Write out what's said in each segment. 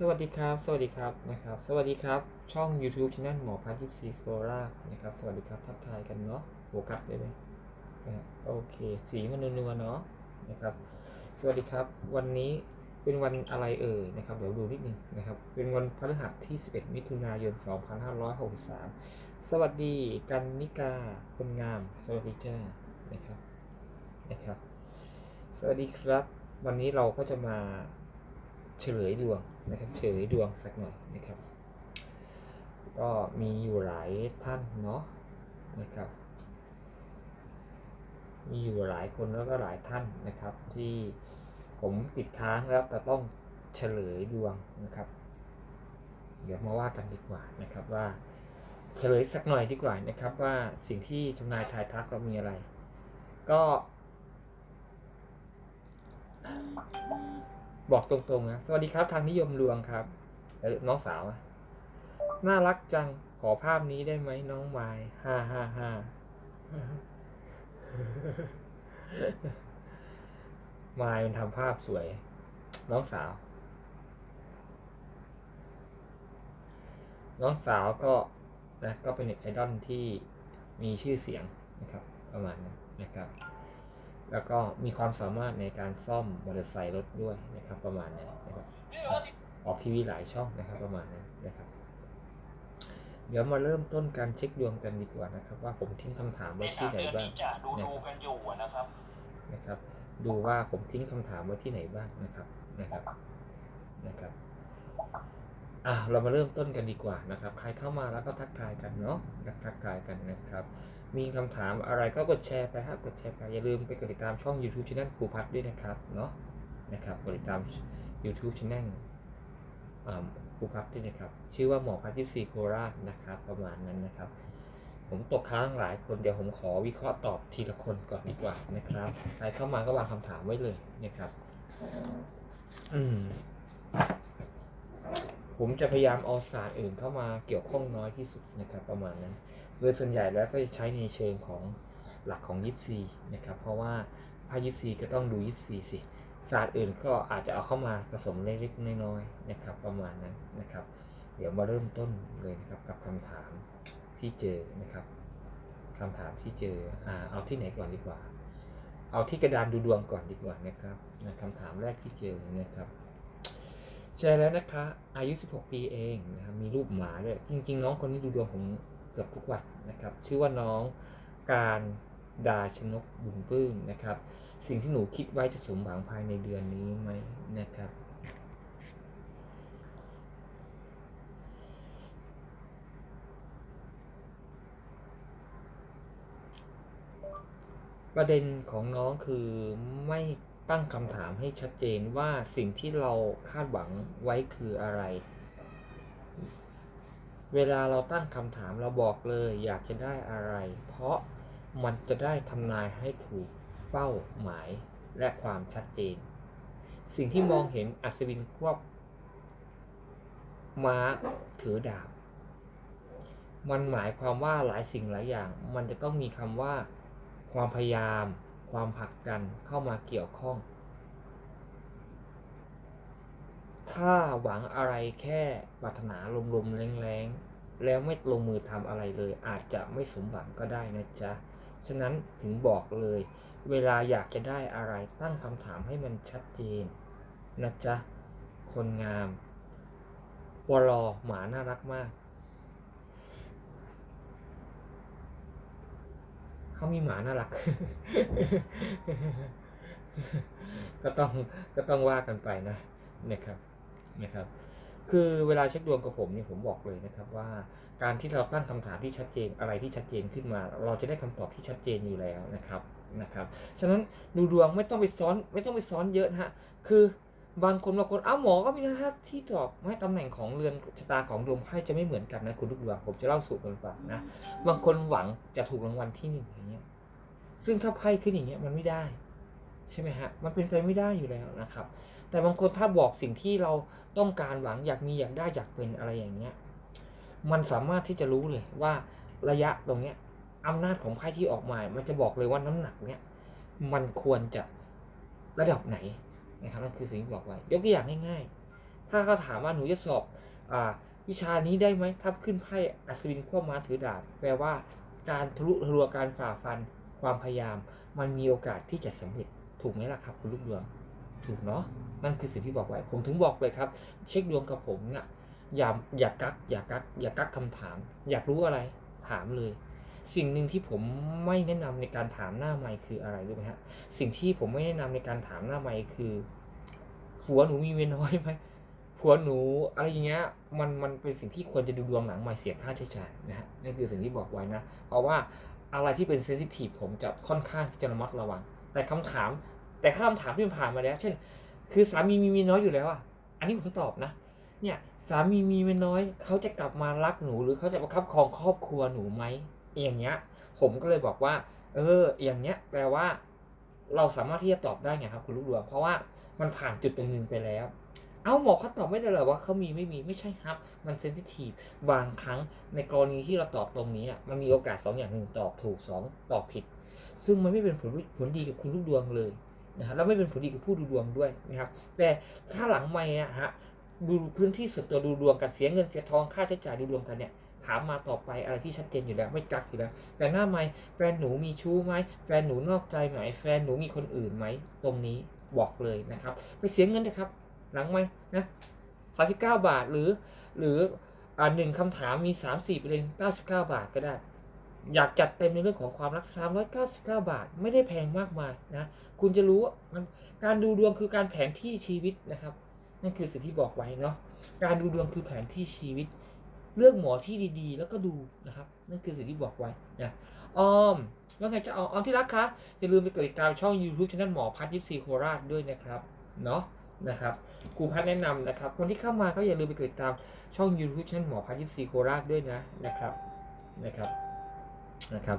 สวัสดีครับ สวัสดีครับนะครับ สวัสดีครับ ช่อง YouTube Channel หมอพัทยิปซีโคราชนะครับ สวัสดีครับ ทักทายกันเนาะโฟกัสได้ไหมนะฮะโอเค สีมันนัวๆเนาะนะครับ สวัสดีครับ วันนี้เป็นวันอะไรเอ่ยนะครับ เดี๋ยวดูนิดนึงนะครับ เป็นวันพฤหัสที่ 11 มิถุนายน 2563 สวัสดีกันนิกา คนงาม สวัสดีจ้า นะครับ นะครับ สวัสดีครับ วันนี้เราก็จะมา เฉลยดวงนะครับเฉลยดวงสักหน่อยนะครับ ก็มีอยู่หลายท่านเนาะนะครับมีอยู่หลายคนแล้วก็หลายท่านนะครับ ที่ผมติดค้างแล้วแต่ต้องเฉลยดวงนะครับ เดี๋ยวมาว่ากันดีกว่านะครับว่าเฉลยสักหน่อยดีกว่านะครับว่าสิ่งที่ทำนายทายทักเรามีอะไร ก็ บอกตรงๆนะ สวัสดีครับทางนิยมลวงครับน้องสาวน่ารักจังขอภาพนี้ได้ไหมน้องไม้ฮ่าฮ่าฮ่าไมายมันทำภาพสวย น้องสาว น้องสาวก็นะก็เป็นเน็ตไอดอลที่มีชื่อเสียงนะครับ ประมาณนั้นนะครับ แล้วก็มีความสามารถในการซ่อมมอเตอร์ไซค์รถด้วยนะครับประมาณนั้นนะครับออกทีวีหลายช่องนะครับประมาณนั้นนะครับเดี๋ยวมาเริ่มต้นการเช็คดวงกันดีกว่านะครับ ว่าผมทิ้งคำถามในไว้สาที่มไหนเดือนบ้างนี้จะดูดูกันอยู่อะนะครับนะครับ ดูว่าผมทิ้งคำถามไว้ที่ไหนบ้างนะครับนะครับนะครับอะเรามาเริ่มต้นกันดีกว่านะครับ ใครเข้ามาแล้วก็ทักทายกันเนาะทักทายกันนะครับ มีคำถามอะไรก็กดแชร์ไปฮะกดแชร์ไปอย่าลืมไปกดติดตามช่อง YouTube Channel ครูพัฒน์ด้วยนะครับเนาะนะครับกดติดตาม YouTube Channel อ่าครูพัฒน์ด้วยนะครับ ชื่อว่าหมอพัฒน์ยิปซีโคราชนะครับ ประมาณนั้นนะครับ ผมตกค้างหลายคนเดี๋ยวผมขอวิเคราะห์ตอบทีละคนก่อนดีกว่านะครับใครเข้ามาก็วางคำถามไว้เลยนะครับ อืม ผมจะพยายามเอาศาสตร์อื่นเข้ามาเกี่ยวข้องน้อยที่สุดนะครับประมาณนั้น โดยส่วนใหญ่แล้วก็จะใช้ในเชิงของหลักของยิปซีนะครับเพราะว่าพายิปซีก็ต้องดูยิปซีสิศาสตร์อื่นก็อาจจะเอาเข้ามาผสมเล็กๆน้อยๆนะครับประมาณนั้นนะครับ เดี๋ยวมาเริ่มต้นเลยนะครับกับคำถามที่เจอนะครับคำถามที่เจออ่าเอาที่ไหนก่อนดีกว่า เอาที่กระดานดูดวงก่อนดีกว่านะครับนะคำถามแรกที่เจอนะครับ แชร์แล้วนะคะ อายุ 16 ปีเองนะครับมีรูปหมาด้วยจริง ๆ น้องคนนี้ดูดวงผมเกือบทุกวันนะครับ ชื่อว่าน้องการดาชนกบุญปื้มนะครับ สิ่งที่หนูคิดไว้จะสมหวังภายในเดือนนี้ไหมนะครับประเด็นของน้องคือไม่ ตั้งคำถามให้ชัดเจนว่าสิ่งที่เราคาดหวังไว้คืออะไร เวลาเราตั้งคำถามเราบอกเลยอยากจะได้อะไร เพราะมันจะได้ทำนายให้ถูกเป้าหมายและความชัดเจน สิ่งที่มองเห็นอัศวินควบม้าถือดาบ มันหมายความว่าหลายสิ่งหลายอย่าง มันจะต้องมีคำว่า ความพยายาม ความผลักดันเข้ามาเกี่ยวข้อง ถ้าหวังอะไรแค่ปรารถนาลมๆแรงๆ แล้วไม่ลงมือทำอะไรเลย อาจจะไม่สมหวังก็ได้นะจ๊ะ ฉะนั้นถึงบอกเลย เวลาอยากจะได้อะไรตั้งคำถามให้มันชัดเจนนะจ๊ะ คนงามวอลอหมาน่ารักมาก เขามีหมาน่ารัก ก็ต้องก็ต้องว่ากันไปนะนะครับนะครับ คือเวลาเช็คดวงกับผมเนี่ยผมบอกเลยนะครับว่า การที่เราตั้งคำถามที่ชัดเจนอะไรที่ชัดเจนขึ้นมา เราจะได้คำตอบที่ชัดเจนอยู่แล้วนะครับนะครับ ฉะนั้นดูดวงไม่ต้องไปซ้อนไม่ต้องไปซ้อนเยอะนะฮะคือ บางคนบางคนอ้าวหมอก็มีนะฮะที่ตอบไม่ตำแหน่งของเรือนชะตาของดวงไพ่จะไม่เหมือนกันนะคุณทุกดวงผมจะเล่าสู่กันฟังนะบางคนหวังจะถูกรางวัลที่หนึ่งอย่างเงี้ยซึ่งถ้าไพ่ขึ้นอย่างเงี้ยมันไม่ได้ ใช่ไหมฮะมันเป็นไปไม่ได้อยู่แล้วนะครับ แต่บางคนถ้าบอกสิ่งที่เราต้องการหวังอยากมีอยากได้อยากเป็นอะไรอย่างเงี้ยมันสามารถที่จะรู้เลยว่าระยะตรงเนี้ยอำนาจของไพ่ที่ออกมา มันจะบอกเลยว่าน้ำหนักเนี้ยมันควรจะระดับไหน นะครับนั่นคือสิ่งที่บอกไว้ยกตัวอย่างง่าย ๆ ถ้าเขาถามว่าหนูจะสอบอ่าวิชานี้ได้ไหมถ้าขึ้นไพ่อัศวินขั้วม้าถือดาบแปลว่า การทะลุทะลวงการฝ่าฟัน ความพยายาม มันมีโอกาสที่จะสำเร็จถูกไหมล่ะครับ คุณลูกดวง ถูกเนาะนั่นคือสิ่งที่บอกไว้ ผมถึงบอกเลยครับ เช็คดวงกับผมเนี่ยอย่าอย่ากัก อย่ากัก อย่ากักคำถาม อยากรู้อะไร ถามเลย สิ่งหนึ่งที่ผมไม่แนะนำในการถามหน้าไมค์คืออะไรรู้ไหมฮะ สิ่งที่ผมไม่แนะนำในการถามหน้าไมค์คือผัวหนูมีเมียน้อยไหมผัวหนูอะไรอย่างเงี้ยมันมันเป็นสิ่งที่ควรจะดูดวงหลังไมค์เสียค่าใช้จ่ายนะฮะนั่นคือสิ่งที่บอกไว้นะ เพราะว่าอะไรที่เป็นเซนซิทีฟผมจะค่อนข้างที่จะระมัดระวัง แต่คำถาม แต่คำถามที่มันผ่านมาแล้ว เช่น คือสามีมีเมียน้อยอยู่แล้วอะอันนี้ผมตอบนะเนี่ยสามีมีเมียน้อย เขาจะกลับมารักหนูหรือเขาจะประคับครองครอบครัวหนูไหม อย่างเงี้ย ผมก็เลยบอกว่า เออ อย่างเงี้ย แปลว่า เราสามารถที่จะตอบได้ไงครับ คุณลูกดวงเพราะว่ามันผ่านจุดตรงนึงไปแล้ว เอาหมอเขาตอบไม่ได้เหรอว่าเขามีไม่มีไม่ใช่ครับ มันเซนซิทีฟบางครั้งในกรณีที่เราตอบตรงนี้มันมีโอกาสสองอย่างหนึ่งตอบถูกสองตอบผิด ซึ่งมันไม่เป็นผลผลดีกับคุณลูกดวงเลยนะครับแล้วไม่เป็นผลดีกับผู้ดูดวงด้วยนะครับ แต่ถ้าหลังไม่ฮะดูพื้นที่ส่วนตัวดูดวงกันเสียเงินเสียทองค่าใช้จ่ายดูดวงกันเนี่ย ถามมาต่อไปอะไรที่ชัดเจนอยู่แล้วไม่กักอยู่แล้ว แต่หน้าไม่แฟนหนูมีชู้ไหมแฟนหนูนอกใจไหมแฟนหนูมีคนอื่นไหมตรงนี้บอกเลยนะครับไม่เสียเงินนะครับ หลังไหมนะสาสิบเก้าบาทหรือ หรืออ่าหนึ่งคำถามมีสามสี่ประเด็นเก้าสิบเก้าบาทก็ได้ อยากจัดเต็มในเรื่องของความรัก 399 บาท ไม่ได้แพงมากมายนะ คุณจะรู้มันการดูดวงคือการแผนที่ชีวิตนะครับ นั่นคือสิ่งที่บอกไว้เนาะการดูดวงคือแผนที่ชีวิต เลือกหมอที่ดีๆ แล้วก็ดูนะครับ นั่นคือสิ่งที่บอกไว้นะออมแล้วไงจะเอาออมที่รักคะอย่าลืมไปกดติดตามช่อง YouTube Channel หมอพัฒน์ยิปซีโคราชด้วยนะครับเนาะนะครับครูพัฒน์แนะนำนะครับ คนที่เข้ามาก็อย่าลืมไปกดติดตามช่อง YouTube Channel หมอพัฒน์ยิปซีโคราชด้วยนะนะครับนะครับนะครับ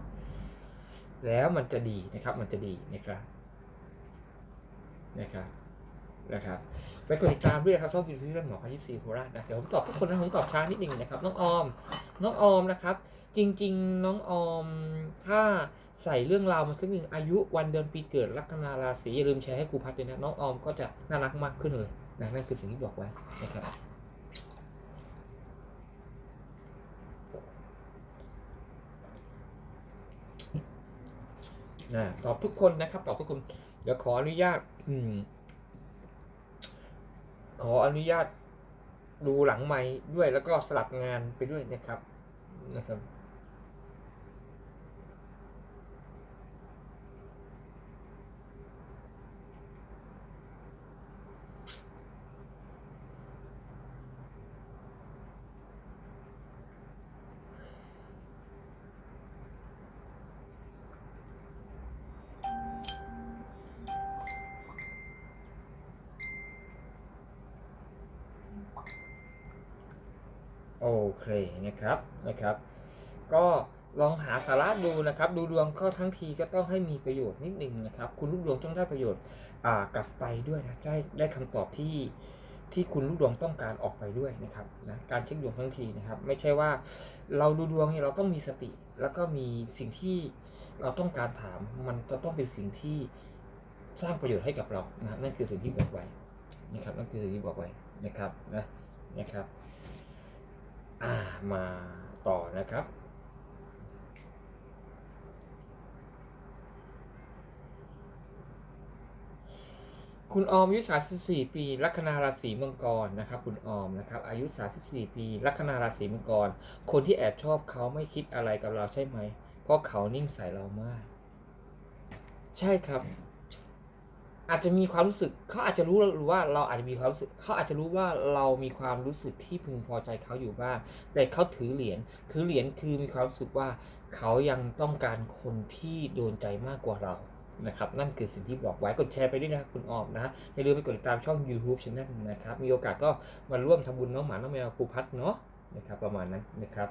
แล้วมันจะดีนะครับมันจะดีนะครับนะครับ นะครับไปกดติดตามด้วยนะครับช่องยูทูบเรื่องหมอพันยิปซีโคราชนะเดี๋ยวผมตอบทุกคนนะผมตอบช้านิดนึงนะครับน้องออมน้องออมนะครับ จริง ๆ น้องออมถ้าใส่เรื่องราวมาสักหนึ่งอายุวันเดือนปีเกิดลัคนาราศีอย่าลืมแชร์ให้ครูพัดด้วยนะน้องออมก็จะน่ารักมากขึ้นเลยนะนั่นคือสิ่งที่บอกไว้นะครับนะตอบทุกคนนะครับตอบทุกคนเดี๋ยวขออนุญาต อืม ขออนุญาตดูหลังไม้ด้วยแล้วก็สลับงานไปด้วยนะครับนะครับ นะครับ ก็ลองหาสาระดูนะครับ ดูดวงก็ทั้งทีก็ต้องให้มีประโยชน์นิดนึงนะครับ คุณลูกดวงต้องได้ประโยชน์กลับไปด้วยนะได้ได้คำตอบที่ที่คุณลูกดวงต้องการออกไปด้วยนะครับนะการเช็คดวงทั้งทีนะครับ ไม่ใช่ว่าเราดูดวงเนี่ยเราต้องมีสติ แล้วก็มีสิ่งที่เราต้องการถามมันจะต้องเป็นสิ่งที่สร้างประโยชน์ให้กับเรานะครับนั่นคือสิ่งที่บอกไว้นะครับนั่นคือสิ่งที่บอกไว้นะครับนะนะครับ อ่ามา ต่อนะครับ คุณออมอายุ 34 ปี ลัคนาราศีมังกรนะครับ คุณออมนะครับ อายุ 34 ปี ลัคนาราศีมังกร คนที่แอบชอบเขาไม่คิดอะไรกับเราใช่ไหม เพราะเขานิ่งใส่เรามาก ใช่ครับ อาจจะมีความรู้สึกเขาอาจจะรู้หรือว่าเราอาจจะมีความรู้สึกเขาอาจจะรู้ว่าเรามีความรู้สึกที่พึงพอใจเขาอยู่บ้างแต่เขาถือเหรียญถือเหรียญคือมีความรู้สึกว่าเขายังต้องการคนที่โดนใจมากกว่าเรานะครับนั่นคือสิ่งที่บอกไว้กดแชร์ไปด้วยนะคุณออมนะอย่าลืมไปกดติดตามช่อง YouTube Channel นะครับมีโอกาสก็มาร่วมทำบุญน้องหมาน้องแมวครูพัดเนาะนะครับประมาณนั้นนะครับ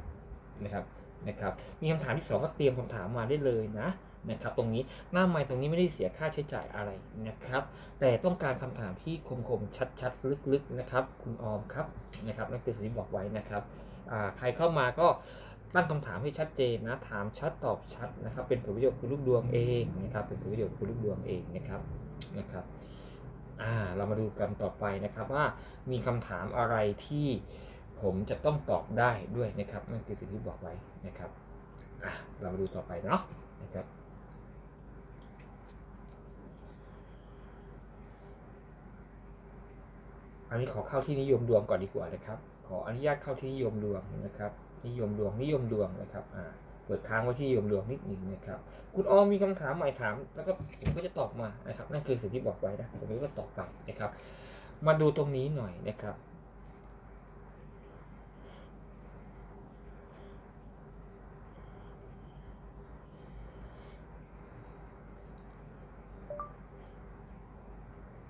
นะครับนะครับ มีคำถามที่สองก็เตรียมคำถามมาได้เลยนะ นะครับตรงนี้หน้าไม้ตรงนี้ไม่ได้เสียค่าใช้จ่ายอะไรนะครับ แต่ต้องการคำถามที่คมๆชัดๆ ลึกๆนะครับ คุณออมครับนะครับนั่นคือสิ่งที่บอกไว้นะครับใครเข้ามาก็ตั้งคำถามให้ชัดเจนนะถามชัดตอบชัดนะครับ เป็นผลประโยชน์คุณลูกดวงเองนะครับ เป็นผลประโยชน์คุณลูกดวงเองนะครับนะครับอ่าเรามาดูกันต่อไปนะครับว่ามีคำถามอะไรที่ผมจะต้องตอบได้ด้วยนะครับนั่นคือสิ่งที่บอกไว้นะครับอะเรามาดูต่อไปเนาะนะครับ อันนี้ขอเข้าที่นิยมดวงก่อนดีกว่านะครับ ขออนุญาตเข้าที่นิยมดวงนะครับ นิยมดวงนิยมดวงนะครับอ่าเปิดค้างไว้ที่นิยมดวงนิดหนึ่งนะครับ คุณออมมีคำถามใหม่ถาม แล้วก็ผมก็จะตอบมานะครับนั่นคือสิ่งที่บอกไว้นะผมก็ตอบไปนะครับ มาดูตรงนี้หน่อยนะครับ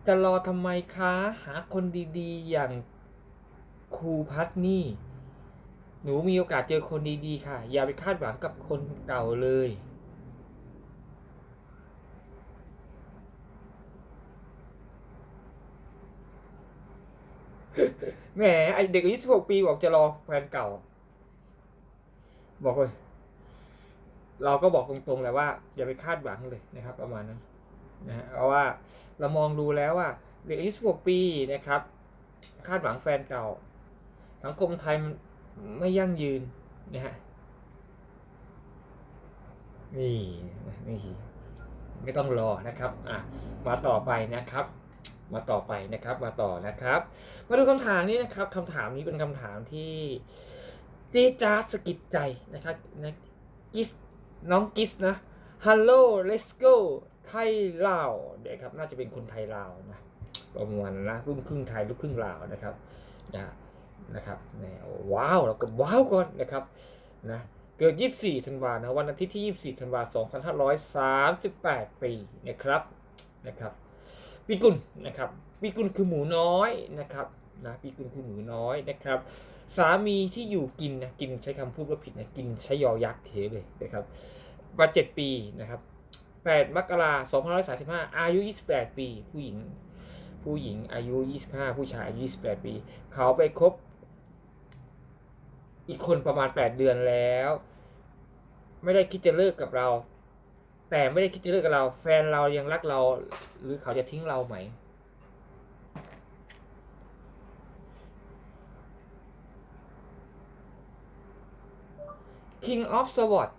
จะรอทำไมคะ หาคนดีๆ อย่างครูพัฒนี่ หนูมีโอกาสเจอคนดีๆ ค่ะ อย่าไปคาดหวังกับคนเก่าเลย แหมไอเด็กอายุสิบหกปีบอกจะรอแฟนเก่า บอกเลย เราก็บอกตรงๆแหละว่า อย่าไปคาดหวังเลยนะครับ ประมาณนั้น นะเพราะว่าเรามองดูแล้วว่าเด็กอายุสิบหกปีนะครับ คาดหวังแฟนเก่า สังคมไทยไม่ยั่งยืนนะฮะนี่นี่ไม่ต้องรอนะครับอะมาต่อไปนะครับ มาต่อไปนะครับ มาต่อนะครับ มาดูคำถามนี้นะครับคำถามนี้เป็นคำถามที่จีจ๊าสกิดใจนะครับนะกิสน้องกิสนะ Hello let's go ไทยลาวเดี๋ยวครับ น่าจะเป็นคนไทยลาวนะประมาณนั้นนครึ่งไทยลูกครึ่งลาวนะครับนะนะครับแนวว้าวแล้วก็ว้าวก่อนนะครับนะเกิด 24ธันวานะวันอาทิตย์ที่ 24ธันวา2538 ปีนะครับนะครับปีกุลนะครับปีกุลคือหมูน้อยนะครับนะปีกุลคือหมูน้อยนะครับ สามีที่อยู่กินนะกินใช้คำพูดว่าผิดนะกินใช้ยอยักษ์เทเลยนะครับมาเจ็ดปีนะครับ 8 มกราคม2535 อายุ 28 ปี ผู้หญิง ผู้หญิงอายุ 25 ผู้ชายอายุ 28 ปี เขาไปคบ อีกคนประมาณ 8 เดือนแล้ว ไม่ได้คิดจะเลิกกับเรา แต่ไม่ได้คิดจะเลิกกับเรา แฟนเรายังรักเรา หรือเขาจะทิ้งเราไหม King of Sword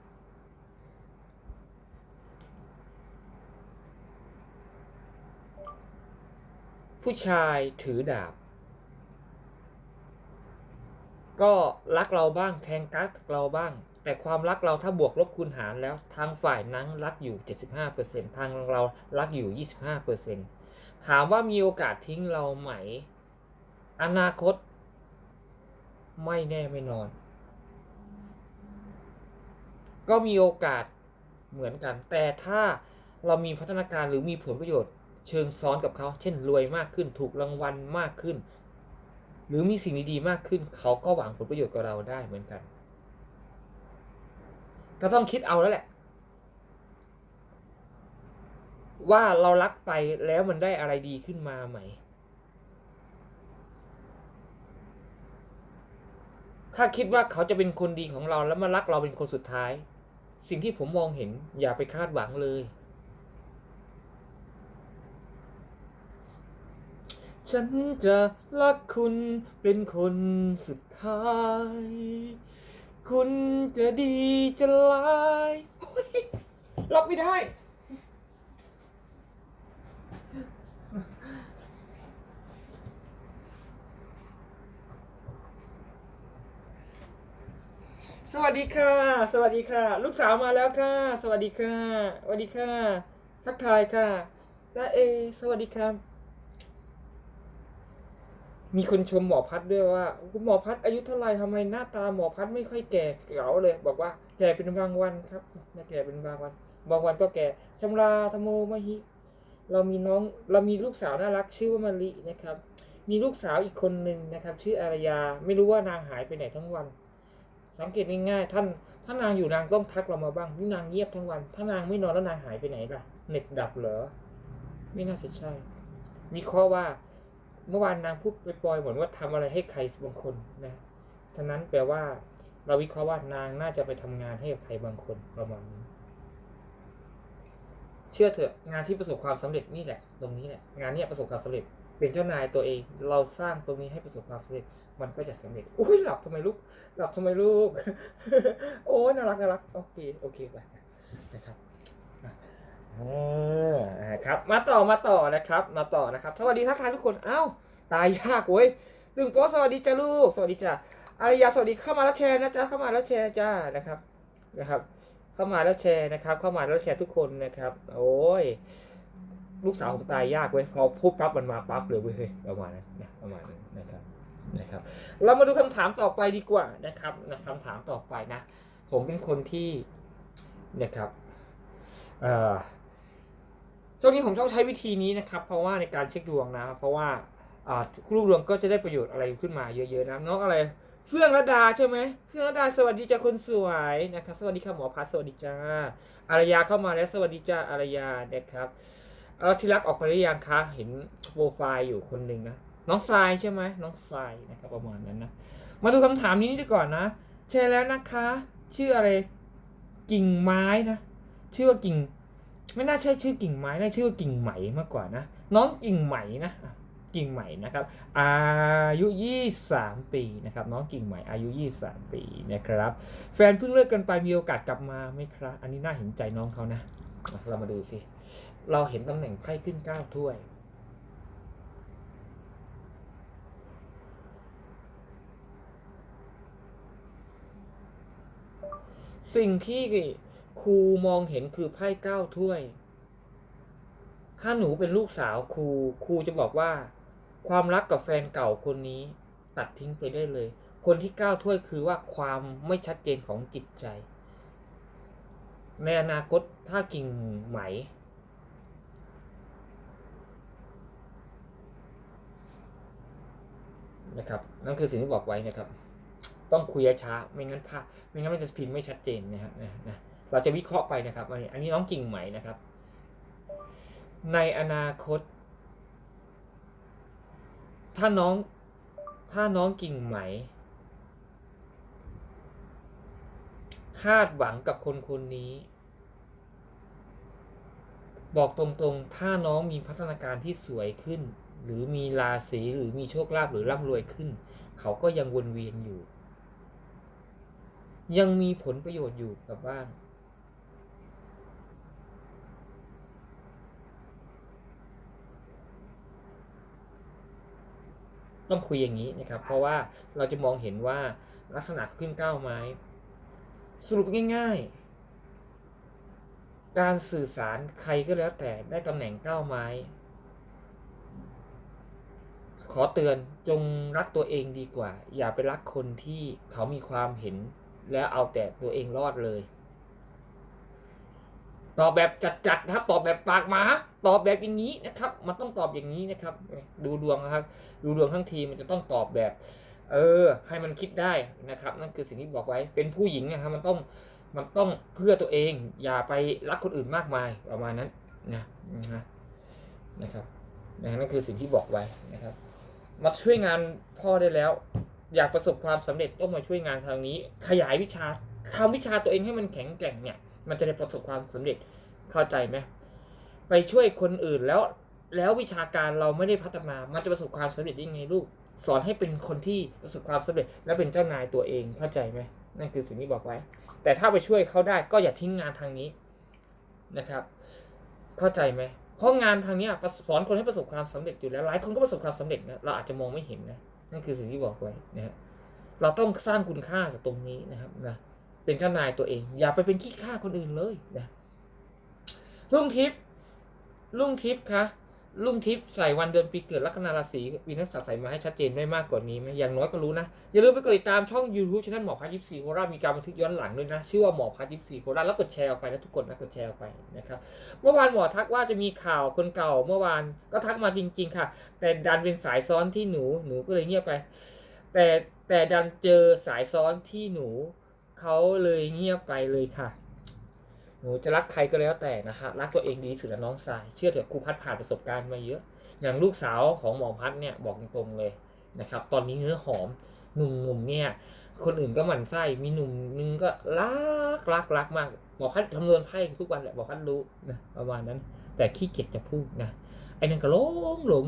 ผู้ชายถือดาบ ก็รักเราบ้างแทงกักเราบ้าง แต่ความรักเราถ้าบวกลบคูณหารแล้วทางฝ่ายนั้นรักอยู่ 75%ทางเรารักอยู่ 25%ถามว่ามีโอกาสทิ้งเราไหม อนาคต ไม่แน่ไม่นอน ก็มีโอกาสเหมือนกัน แต่ถ้าเรามีพัฒนาการหรือมีผลประโยชน์ เชิงซ้อนกับเขา เช่นรวยมากขึ้น ถูกรางวัลมากขึ้น หรือมีสิ่งดีๆมากขึ้น เขาก็หวังผลประโยชน์กับเราได้เหมือนกัน ก็ต้องคิดเอาแล้วแหละ ว่าเรารักไปแล้วมันได้อะไรดีขึ้นมาไหม ถ้าคิดว่าเขาจะเป็นคนดีของเราแล้วมารักเราเป็นคนสุดท้าย สิ่งที่ผมมองเห็นอย่าไปคาดหวังเลย ฉันจะรักคุณเป็นคนสุดท้าย คุณจะดีจะร้ายรับไม่ได้ สวัสดีค่ะ สวัสดีค่ะ ลูกสาวมาแล้วค่ะ สวัสดีค่ะ สวัสดีค่ะ ทักทายค่ะและเอ สวัสดีครับ มีคนชมหมอพัดด้วยว่าคุณหมอพัดอายุเท่าไร่ทำไมหน้าตาหมอพัดไม่ค่อยแก่เก๋าเลย บอกว่าแก่เป็นบางวันครับไม่แก่เป็นบางวัน บางวันก็แก่ชำราธโมมหิ เรามีน้องเรามีลูกสาวน่ารักชื่อว่ามะลินะครับ มีลูกสาวอีกคนหนึ่งนะครับ ชื่ออารยาไม่รู้ว่านางหายไปไหนทั้งวัน สังเกตง่ายๆท่านถ้านางอยู่นางต้องทักเรามาบ้างนี่นางเงียบทั้งวัน ถ้านางไม่นอนแล้วนางหายไปไหนล่ะเน็ตดับเหรอไม่น่าจะใช่วิเคราะห์ว่า เมื่อวานนางพูดไปปลอยเหมือนว่าทำอะไรให้ใครบางคนนะฉะนั้นแปลว่า เราวิเคราะห์ว่านางน่าจะไปทำงานให้กับใครบางคนประมาณนี้ เชื่อเถอะงานที่ประสบความสำเร็จนี่แหละ ตรงนี้แหละงานเนี้ยประสบความสำเร็จ เป็นเจ้านายตัวเอง เราสร้างตรงนี้ให้ประสบความสำเร็จ มันก็จะสำเร็จอุ้ยหลับทำไมลูกหลับทำไมลูก โอ้ยน่ารักน่ารักโอเคโอเคไปนะครับ ออครับมาต่อมาต่อนะครับ มาต่อนะครับสวัสดีทักทายทุกคนอ้าวตายยากเว้ยดึงโป๊สวัสดีจ้าลูก สวัสดีจ้าอารยาสวัสดีเข้ามาแล้วแชร์นะจ๊ะเข้ามาแล้วแชร์จ้านะครับนะครับ เข้ามาแล้วแชร์นะครับ เข้ามาแล้วแชร์ทุกคนนะครับ โอ้ยลูกสาวผมตายยากเว้ยพอพูดปั๊บมันมาปั๊บเลยเว้ยประมาณนั้นนะประมาณนั้นนะครับนะครับ เรามาดูคำถามต่อไปดีกว่านะครับนะคำถามต่อไปนะ ผมเป็นคนที่นะครับเอ่อ ช่วงนี้ผมต้องใช้วิธีนี้นะครับ เพราะว่าในการเช็คดวงนะ เพราะว่าอ่าลูกดวงก็จะได้ประโยชน์อะไรขึ้นมาเยอะๆนะน้องอะไร เฟื่องระดาใช่ไหมเฟื่องระดาสวัสดีจ้าคนสวยนะครับ สวัสดีค่ะหมอพัสสวัสดีจ้าอารยาเข้ามาแล้วสวัสดีจ้าอารยานะครับเออที่รักออกไปหรือยังคะเห็นโปรไฟล์อยู่คนหนึ่งนะน้องทรายใช่ไหมน้องทรายนะครับประมาณนั้นนะมาดูคำถามนี้ดีก่อนนะแชร์แล้วนะคะ ชื่ออะไรกิ่งไม้นะชื่อว่ากิ่ง ไม่น่าใช่ชื่อกิ่งไม้น่าชื่อกิ่งไหมมากกว่านะ น้องกิ่งไหมนะกิ่งไหมนะครับ อายุ 23 ปีนะครับ น้องกิ่งใหม่อายุ 23 ปีนะครับ แฟนเพิ่งเลิกกันไปมีโอกาสกลับมาไหมครับ อันนี้น่าเห็นใจน้องเขานะอะเรามาดูสิ เราเห็นตำแหน่งไพ่ขึ้น 9 ถ้วย สิ่งที่ ครูมองเห็นคือไพ่เก้าถ้วย ถ้าหนูเป็นลูกสาวครู ครูจะบอกว่า ความรักกับแฟนเก่าคนนี้ ตัดทิ้งไปได้เลย คนที่เก้าถ้วยคือว่าความไม่ชัดเจนของจิตใจ ในอนาคตถ้ากิ่งไหม นะครับ นั่นคือสิ่งที่บอกไว้นะครับ ต้องคุยช้าๆไม่งั้นพลาดไม่งั้นมันจะพิมพ์ไม่ชัดเจนนะครับนะนะ เราจะวิเคราะห์ไปนะครับอันนี้อันนี้น้องกิ่งไหมนะครับ ในอนาคต ถ้าน้องถ้าน้องกิ่งไหม คาดหวังกับคนคนนี้ บอกตรงๆ ถ้าน้องมีพัฒนาการที่สวยขึ้น หรือมีราศีหรือมีโชคลาภหรือร่ำรวยขึ้น เขาก็ยังวนเวียนอยู่ ยังมีผลประโยชน์อยู่กับบ้าน ต้องคุยอย่างนี้นะครับ เพราะว่าเราจะมองเห็นว่าลักษณะขึ้นเก้าไม้ สรุปง่าย ๆ การสื่อสารใครก็แล้วแต่ได้ตำแหน่งเก้าไม้ ขอเตือนจงรักตัวเองดีกว่า อย่าไปรักคนที่เขามีความเห็น แล้วเอาแต่ตัวเองรอดเลย ตอบแบบจัดๆนะครับ ตอบแบบปากหมาตอบแบบอย่างนี้นะครับ มันต้องตอบอย่างนี้นะครับ ดูดวงนะครับ ดูดวงทั้งทีมันจะต้องตอบแบบ เออ ให้มันคิดได้นะครับ นั่นคือสิ่งที่บอกไว้ เป็นผู้หญิงนะครับ มันต้องมันต้องเพื่อตัวเอง อย่าไปรักคนอื่นมากมายประมาณนั้นนะนะนะครับนะนั่นคือสิ่งที่บอกไว้นะครับ มาช่วยงานพ่อได้แล้ว อยากประสบความสำเร็จต้องมาช่วยงานทางนี้ ขยายวิชาทำวิชาตัวเองให้มันแข็งแกร่งเนี่ย มันจะได้ประสบความสำเร็จเข้าใจไหมไปช่วยคนอื่นแล้วแล้ววิชาการเราไม่ได้พัฒนา มันจะประสบความสำเร็จได้ไงลูก สอนให้เป็นคนที่ประสบความสำเร็จ และเป็นเจ้านายตัวเองเข้าใจไหมนั่นคือสิ่งที่บอกไว้ แต่ถ้าไปช่วยเขาได้ก็อย่าทิ้งงานทางนี้นะครับ เข้าใจไหมเพราะงานทางนี้สอนคนให้ประสบความสำเร็จอยู่แล้วหลายคนก็ประสบความสำเร็จนะเราอาจจะมองไม่เห็นนะนั่นคือสิ่งที่บอกไว้นะฮะเราต้องสร้างคุณค่าจากตรงนี้นะครับนะ เป็นเจ้านายตัวเอง อย่าไปเป็นขี้ข้าคนอื่นเลยนะลุงทิพย์ลุงทิพย์คะลุงทิพย์ใส่วันเดือนปีเกิดลัคนาราศีวีนัสใส่มาให้ชัดเจนได้มากกว่านี้ไหมอย่างน้อยก็รู้นะ อย่าลืมไปกดติดตามช่อง YouTube ช่องหมอพัดยิปซีโคราชมีการบันทึกย้อนหลังด้วยนะ ชื่อว่าหมอพัดยิปซีโคราชแล้วกดแชร์ออกไปนะทุกคนนะกดแชร์ออกไปนะครับเมื่อวานหมอทักว่าจะมีข่าวคนเก่าเมื่อวานก็ทักมาจริง ๆ ค่ะ แต่ดันเป็นสายซ้อนที่หนูหนูก็เลยเงียบไป แต่แต่ดันเจอสายซ้อนที่หนู เขาเลยเงียบไปเลยค่ะ หนูจะรักใครก็แล้วแต่นะคะ รักตัวเองดีสุดแล้วน้องสาย เชื่อเถอะครูพัดผ่านประสบการณ์มาเยอะ อย่างลูกสาวของหมอพัดเนี่ยบอกตรงเลยนะครับ ตอนนี้เนื้อหอมหนุ่มๆเนี่ย คนอื่นก็หมั่นไส้มีหนุ่มนึงก็รักรักรักมากหมอพัดคำนวณไพ่ทุกวันแหละหมอพัดรู้นะประมาณนั้น แต่ขี้เกียจจะพูดนะไอ้นั่นก็หลงหลง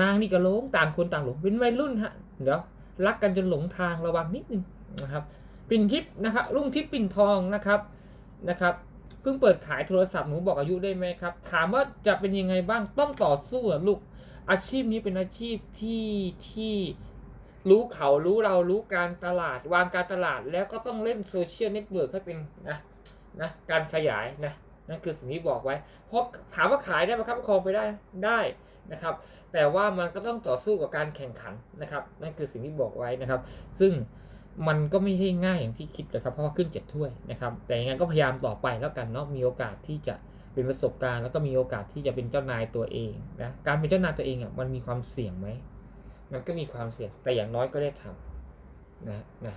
นางนี่ก็หลงต่างคนต่างหลงเป็นวัยรุ่นฮะเดี๋ยวรักกันจนหลงทางระวังนิดนึงนะครับ ปิ่นทิพย์นะครับรุ่งทิพย์ปิ่นทองนะครับนะครับเพิ่งเปิดขายโทรศัพท์หนูบอกอายุได้ไหมครับ ถามว่าจะเป็นยังไงบ้างต้องต่อสู้อะลูกอาชีพนี้เป็นอาชีพที่ที่รู้เขารู้เรารู้การตลาด วางการตลาดแล้วก็ต้องเล่นโซเชียลเน็ตเวิร์กให้เป็นนะนะการขยายนะนั่นคือสิ่งที่บอกไว้เพราะถามว่าขายได้ไหมครับครองไปได้ได้นะครับ แต่ว่ามันก็ต้องต่อสู้กับการแข่งขันนะครับ นั่นคือสิ่งที่บอกไว้นะครับ ซึ่ง มันก็ไม่ใช่ง่ายอย่างที่คิดนะครับเพราะว่าขึ้นเจ็ดถ้วยนะครับ แต่ยังไงก็พยายามต่อไปแล้วกันเนาะมีโอกาสที่จะเป็นประสบการณ์ แล้วก็มีโอกาสที่จะเป็นเจ้านายตัวเองนะการเป็นเจ้านายตัวเองอะมันมีความเสี่ยงไหมมันก็มีความเสี่ยงแต่อย่างน้อยก็ได้ทำนะนะ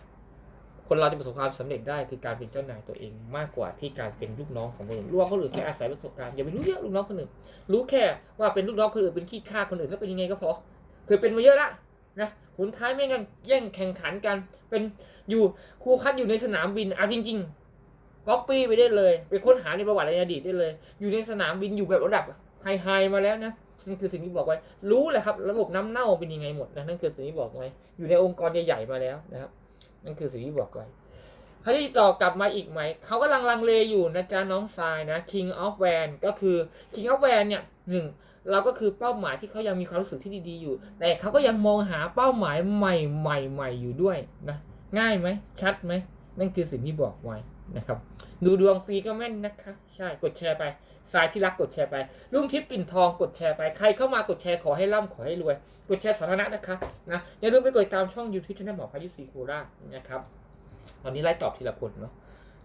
คนเราจะประสบความสำเร็จได้คือการเป็นเจ้านายตัวเองมากกว่าที่การเป็นลูกน้องของคนอื่นลูกน้องคนอื่นแค่อาศัยประสบการณ์อย่าไปรู้เยอะลูกน้องคนอื่นรู้แค่ว่าเป็นลูกน้องคนอื่นเป็นขี้ข้าคนอื่นแล้วเป็นยังไงก็พอเคยเป็นมาเยอะละนะ ผลท้ายไม่งแย่งแข่งขันกัน เป็นอยู่ครูคัดอยู่ในสนามบินเอาจริง ๆก๊อปปี้ไปได้เลย ไปค้นหาในประวัติในอดีตได้เลย อยู่ในสนามบินอยู่แบบระดับไฮไฮมาแล้วนะนั่นคือสิ่งที่บอกไว้ รู้แหละครับ ระบบน้ำเน่าเป็นยังไงหมดนะนั่นคือสิ่งที่บอกไว้ อยู่ในองค์กรใหญ่ๆมาแล้วนะครับ นั่นคือสิ่งที่บอกไว้เขาจะติดต่อกลับมาอีกไหม เขากำลังลังเลอยู่นะจ๊ะน้องทรายนะ King of Van ก็คือ King of Van เนี่ยหนึ่ง เราก็คือเป้าหมายที่เขายังมีความรู้สึกที่ดีๆอยู่ แต่เขาก็ยังมองหาเป้าหมายใหม่ๆใหม่อยู่ด้วยนะง่ายไหมชัดไหมนั่นคือสิ่งที่บอกไว้นะครับ ดูดวงฟรีก็แม่นนะคะ ใช่กดแชร์ไปสายที่รักกดแชร์ไปลุงทิพย์ปิ่นทองกดแชร์ไปใครเข้ามากดแชร์ขอให้ร่ำขอให้รวย กดแชร์สาธารณะนะคะนะอย่าลืมไปกดติดตามช่อง YouTube ช่องหมอพายุศรีโคราชนะครับตอนนี้ไล่ตอบทีละคนเนาะ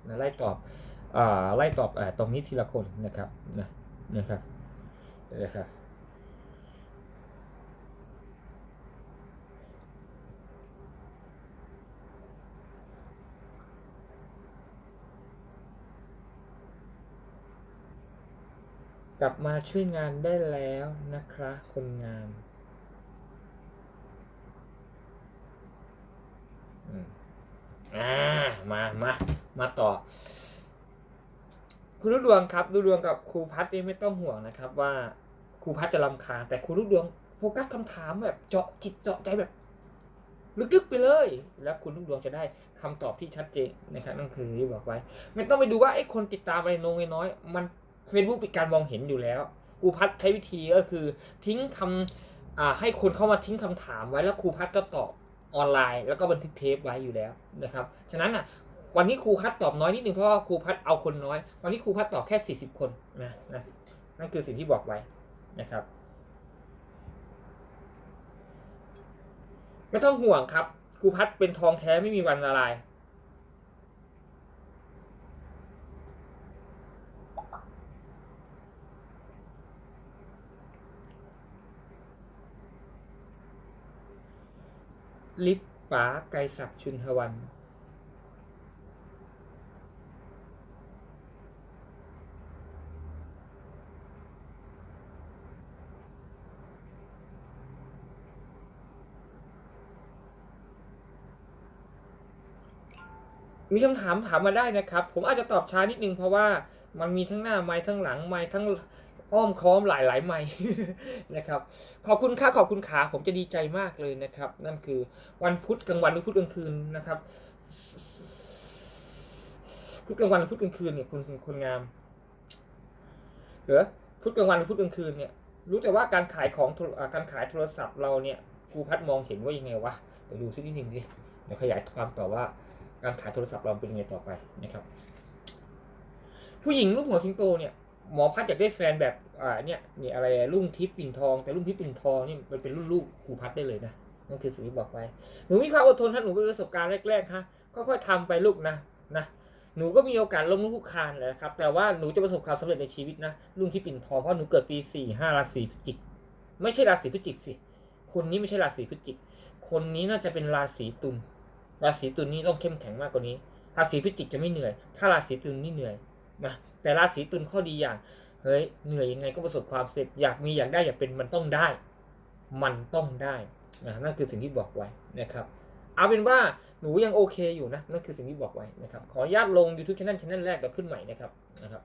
นะไล่ตอบอ่าไล่ตอบอ่าตรงนี้ทีละคนนะครับนะนะครับ นะครับกลับมาช่วยงานได้แล้วนะคะคนงามอ่ามา มา มาต่อ คุณลูกดวงครับลูดวงกับครูพัฒน์ไม่ต้องห่วงนะครับว่า ครูพัฒน์จะลำคาญแต่ครูลูกดวงโฟกัสคำถามแบบเจาะจิตเจาะใจแบบ ลึกๆไปเลย แล้วคุณลูกดวงจะได้คำตอบที่ชัดเจนนะครับนั่นคือที่บอกไว้ ไม่ต้องไปดูว่าไอ้คนติดตามอะไรนงน้อย มัน Facebook เป็นการมองเห็นอยู่แล้วครูพัฒน์ใช้วิธีก็คือ ทิ้งคำอ่าให้คนเข้ามาทิ้งคำถามไว้แล้วครูพัฒน์ก็ตอบออนไลน์ แล้วก็บันทึกเทปไว้อยู่แล้วนะครับฉะนั้นอะวันนี้ครูพัดตอบน้อยนิดนึงเพราะว่าครูพัดเอาคนน้อย วันนี้ครูพัดตอบแค่ 40 คนนะนะนั่นคือสิ่งที่บอกไว้ นะครับ ไม่ต้องห่วงครับครูพัดเป็นทองแท้ไม่มีวันละลายลิปป๋าไกรศักดิ์ชุนทวัน มีคำถามถามมาได้นะครับ ผมอาจจะตอบช้านิดนึงเพราะว่ามันมีทั้งหน้าไม้ทั้งหลังไม้ทั้งอ้อมค้อมหลายหลายไม้นะครับ ขอบคุณค่าขอบคุณขาผมจะดีใจมากเลยนะครับ นั่นคือวันพุธกลางวันหรือพุธกลางคืนนะครับพุธกลางวันหรือพุธกลางคืนเนี่ยคุณคุณงามเหรอพุธกลางวันหรือพุธกลางคืนเนี่ยรู้แต่ว่าการขายของการขายโทรศัพท์เราเนี่ยครูพัดมองเห็นว่ายังไงวะเดี๋ยวดูสักนิดหนึ่งดิเดี๋ยวขยายความต่อว่า การขายโทรศัพท์เราเป็นยังไงต่อไปนะครับ ผู้หญิงลูกหัวสิงโตเนี่ยหมอพัดอยากได้แฟนแบบอ่าเนี่ยนี่อะไรรุ่งทิพย์ปิ่นทองแต่รุ่งทิพย์ปิ่นทองนี่มันเป็นรุ่นลูกครูพัดได้เลยนะนั่นคือสิ่งที่บอกไว้หนูมีความอดทนถ้าหนูเป็นประสบการณ์แรกๆค่ะค่อยๆทำไปลูกนะนะหนูก็มีโอกาสล้มลุกคลุกคลานแหละครับ แต่ว่าหนูจะประสบความสำเร็จในชีวิตนะรุ่งทิพย์ปิ่นทองเพราะหนูเกิดปีสี่ห้าราศีพฤศจิก ไม่ใช่ราศีพฤศจิกสิคนนี้ไม่ใช่ราศีพฤศจิก คนนี้น่าจะเป็นราศีตุล ราศีตุลนี่ต้องเข้มแข็งมากกว่านี้ ราศีพฤศจิกจะไม่เหนื่อย ถ้าราศีตุลนี่เหนื่อยนะแต่ราศีตุลข้อดีอย่าง เฮ้ยเหนื่อยยังไงก็ประสบความสำเร็จอยากมีอยากได้อยากเป็นมันต้องได้ มันต้องได้นะนั่นคือสิ่งที่บอกไว้นะครับเอาเป็นว่าหนูยังโอเคอยู่นะนั่นคือสิ่งที่บอกไว้นะครับขออนุญาตลง YouTube Channel Channel แรกเดี๋ยวขึ้นใหม่นะครับนะครับ